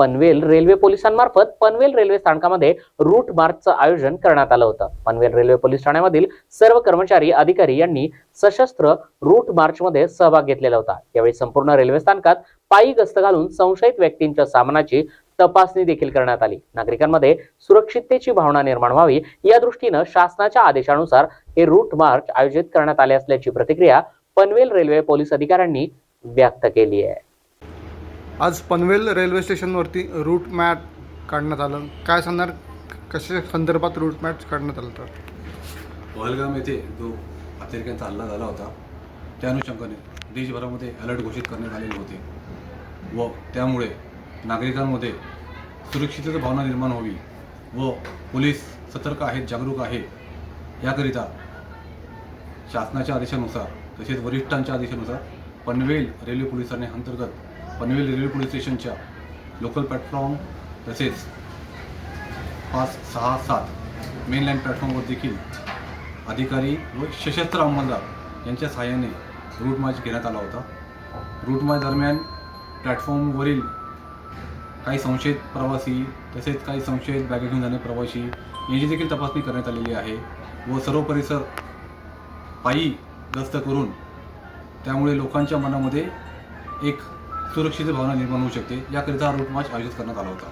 Panvel railway पोलिसांमार्फत Panvel railway स्थानकामध्ये route मार्चचं आयोजन करण्यात आलं होतं. पनवेल रेल्वे पोलीस ठाण्यामधील सर्व कर्मचारी अधिकारी यांनी सशस्त्र रूट मार्चमध्ये सहभाग घेतलेला होता. यावेळी संपूर्ण रेल्वे स्थानकात पायी गस्त घालून संशयित व्यक्तींच्या सामनाची तपासणी देखील करण्यात आली. नागरिकांमध्ये सुरक्षिततेची भावना निर्माण व्हावी या दृष्टीनं शासनाच्या आदेशानुसार हे रूट मार्च आयोजित करण्यात आले असल्याची प्रतिक्रिया पनवेल रेल्वे पोलीस अधिकाऱ्यांनी व्यक्त केली आहे. आज पनवेल रेल्वे स्टेशनवरती रूट मॅट काढण्यात आलं. काय सांगणार? कशा संदर्भात रूट मॅच काढण्यात आलं तर? पहलगाम येथे जो अतिरेक्यांचा हल्ला झाला होता त्या अनुषंगाने देशभरामध्ये अलर्ट घोषित करण्यात आलेले होते. व त्यामुळे नागरिकांमध्ये सुरक्षिततेची भावना निर्माण व्हावी व पोलीस सतर्क आहेत जागरूक आहे याकरिता शासनाच्या आदेशानुसार तसेच वरिष्ठांच्या आदेशानुसार पनवेल रेल्वे पोलिसांनी अंतर्गत पनवेल रेल्वे पोलीस स्टेशनच्या लोकल प्लॅटफॉर्म तसेच पाच सहा सात मेनलाईन प्लॅटफॉर्मवर देखील अधिकारी व सशस्त्र अंमलदार यांच्या सहाय्याने रूट मार्च घेण्यात आला होता. रूट मार्च दरम्यान प्लॅटफॉर्मवरील काही संशयित प्रवासी तसेच काही संशयित बॅगे घेऊन जाणे प्रवासी यांची देखील तपासणी करण्यात आलेली आहे व सर्व परिसर पायी गस्त करून त्यामुळे लोकांच्या मनामध्ये एक सुरक्षित भावना निर्माण होऊ शकते. याकरिता हा रूट मार्च आयोजित करण्यात आला होता.